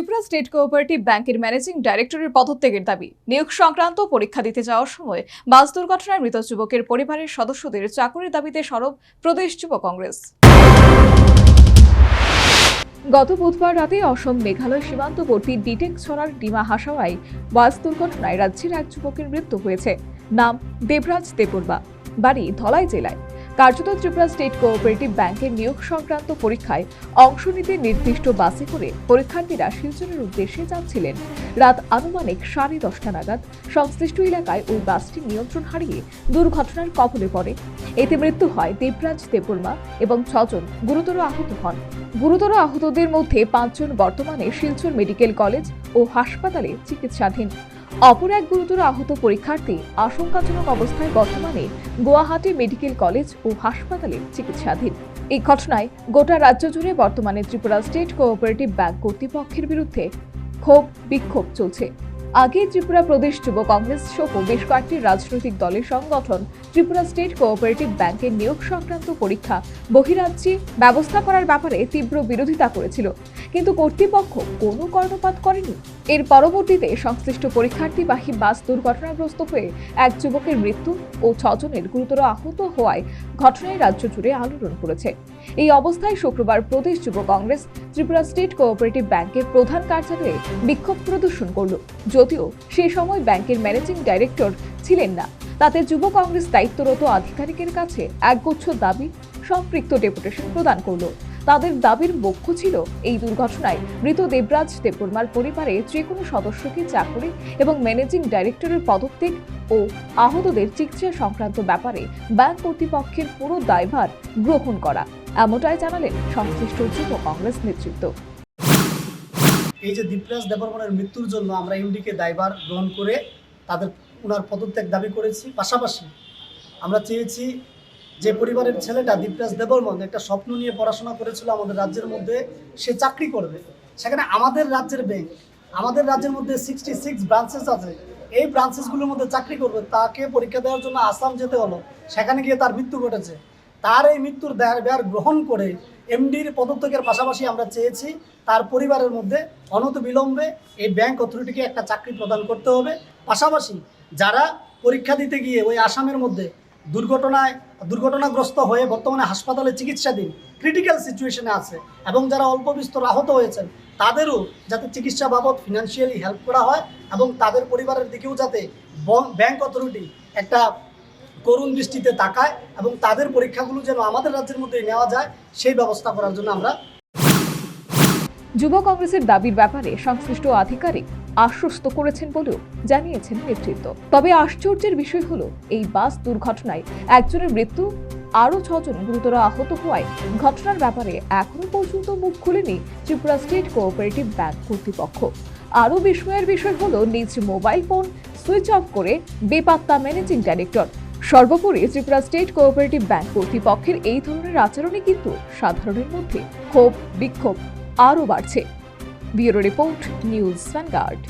Tripura state cooperative ব্যাংকের managing ডাইরেক্টরের পদত্যাগের দাবি। নিয়োগ সংক্রান্ত পরীক্ষা দিতে যাওয়ার সময় বাস দুর্ঘটনায় মৃত যুবকের পরিবারের সদস্যদের চাকরির দাবিতে সরব প্রদেশ যুব কংগ্রেস। গত বুধবার রাতে অসম মেঘালয় সীমান্তবর্তী ডিটেক ছড়ার ডিমা হাসাওয়ায় বাস দুর্ঘটনায় রাজ্যের এক যুবকের মৃত্যু হয়েছে। নাম দেবরাজ দেববর্মা। বাড়ি ধলাই জেলায়। কার্যত ত্রিপুরা স্টেট কোঅপারেটিভ ব্যাংকের নিয়োগ সংক্রান্ত পরীক্ষায় অংশ নিতে নির্দিষ্ট বাসে করে পরীক্ষার্থীরা শিলচরের উদ্দেশ্যে যাচ্ছিলেন। রাত আনুমানিক সাড়ে দশটা নাগাদ সংশ্লিষ্ট এলাকায় ওই বাসটি নিয়ন্ত্রণ হারিয়ে দুর্ঘটনার কবলে পড়ে। এতে মৃত্যু হয় দেবরাজ দেববর্মা এবং ছজন গুরুতর আহত হন। গুরুতর আহতদের মধ্যে পাঁচজন বর্তমানে শিলচর মেডিকেল কলেজ ও হাসপাতালে চিকিৎসাধীন। অপর এক গুরুতর আহত পরীক্ষার্থী আশঙ্কাজনক অবস্থায় বর্তমানে গুয়াহাটি মেডিকেল কলেজ ও হাসপাতালে চিকিৎসাধীন। এই ঘটনায় গোটা রাজ্য জুড়ে বর্তমানে ত্রিপুরা স্টেট কোঅপারেটিভ ব্যাংক কর্তৃপক্ষের বিরুদ্ধে ক্ষোভ বিক্ষোভ চলছে। আগে ত্রিপুরা প্রদেশ যুব কংগ্রেস সহ বেশ কয়েকটি রাজনৈতিক দলের সংগঠন ত্রিপুরা স্টেট কোঅপারেটিভ ব্যাংকের নিয়োগ সংক্রান্ত পরীক্ষা, বহিরাজ্যে ব্যবস্থা করার ব্যাপারে তীব্র বিরোধিতা করেছিল। কিন্তু কর্তৃপক্ষ কোনো কর্ণপাত করেনি। এর পরবর্তীতে সংশ্লিষ্ট পরীক্ষার্থীবাহী বাস দুর্ঘটনাগ্রস্ত হয়ে এক যুবকের মৃত্যু ও ছজনের গুরুতর আহত হওয়ায় ঘটনায় রাজ্য জুড়ে আলোড়ন করেছে এই অবস্থায় শুক্রবার প্রদেশ যুব কংগ্রেস ত্রিপুরা স্টেট কোঅপারেটিভ ব্যাংকের প্রধান কার্যালয়ে বিক্ষোভ প্রদর্শন করল। যদিও সে সময় ব্যাংকের ম্যানেজিং ডাইরেক্টর ছিলেন না। তাতে যুব কংগ্রেস দায়িত্বরত আধিকারিকের কাছে একগুচ্ছ দাবি সম্পৃক্ত ডেপুটেশন প্রদান করল। তাদের দাবির বক্ষ ছিল এই দুর্ঘটনায় মৃত দেবরাজ দেববর্মার পরিবারে যে কোনো সদস্যকে চাকরি এবং ম্যানেজিং ডাইরেক্টরের পদত্যাগ ও আহতদের চিকিৎসা সংক্রান্ত ব্যাপারে ব্যাংক কর্তৃপক্ষের পুরো দায়ভার গ্রহণ করা। এমনটাই জানালেন সংশ্লিষ্ট যুব কংগ্রেস নেতৃত্ব। এই যে দীপরাজ দেববর্মনের মৃত্যুর জন্য আমরা ইউডিকে দায়ভার গ্রহণ করে তাদের ওনার পদত্যাগ দাবি করেছি। পাশাপাশি আমরা চেয়েছি যে পরিবারের ছেলেটা দীপরাজ দেববর্মন একটা স্বপ্ন নিয়ে পড়াশোনা করেছিল আমাদের রাজ্যের মধ্যে, সে চাকরি করবে। সেখানে আমাদের রাজ্যের ব্যাংক আমাদের রাজ্যের মধ্যে সিক্সটি সিক্স ব্রাঞ্চেস আছে। এই ব্রাঞ্চেসগুলোর মধ্যে চাকরি করবে, তাকে পরীক্ষা দেওয়ার জন্য আসাম যেতে হলো। সেখানে গিয়ে তার মৃত্যু ঘটেছে। তার এই মৃত্যুর দায় ব্যয় গ্রহণ করে এমডির পদত্যাগের পাশাপাশি আমরা চেয়েছি তার পরিবারের মধ্যে অনত বিলম্বে এই ব্যাংক অথরিটিকে একটা চাকরি প্রদান করতে হবে। পাশাপাশি যারা পরীক্ষা দিতে গিয়ে ওই আসামের মধ্যে দুর্ঘটনায় দুর্ঘটনাগ্রস্ত হয়ে বর্তমানে হাসপাতালে চিকিৎসাধীন ক্রিটিক্যাল সিচুয়েশনে আছে এবং যারা অল্প বিস্তর আহত হয়েছেন, তাদেরও যাতে চিকিৎসা বাবদ ফিনান্সিয়ালি হেল্প করা হয় এবং তাদের পরিবারের দিকেও যাতে ব্যাংক অথরিটি একটা করুণ দৃষ্টিতে তাকায় এবং তাদের পরীক্ষাগুলো যেন আমাদের রাজ্যের মধ্যে নেওয়া যায়, সেই ব্যবস্থা করার জন্য আমরা যুব কংগ্রেসের দাবির ব্যাপারে সংশ্লিষ্ট আধিকারিক আশ্বস্ত করেছেন বলেও জানিয়েছেন নেতৃত্ব। তবে আশ্চর্যের বিষয় হলো, এই বাস দুর্ঘটনায় একজনের মৃত্যু, আরও ছজন গুরুতর আহত হওয়ায় ঘটনার ব্যাপারে এখনও পর্যন্ত মুখ খুলেনি ত্রিপুরা স্টেট কোঅপারেটিভ ব্যাংক কর্তৃপক্ষ। আরও বিস্ময়ের বিষয় হলো, নিজ মোবাইল ফোন সুইচ অফ করে বেপাত্তা ম্যানেজিং ডাইরেক্টর সর্বোপরি ত্রিপুরা স্টেট কোঅপারেটিভ ব্যাংক কর্তৃপক্ষের এই ধরনের আচরণে কিন্তু সাধারণের মধ্যে ক্ষোভ, বিক্ষোভ আরও বাড়ছে। Bureau report news vanguard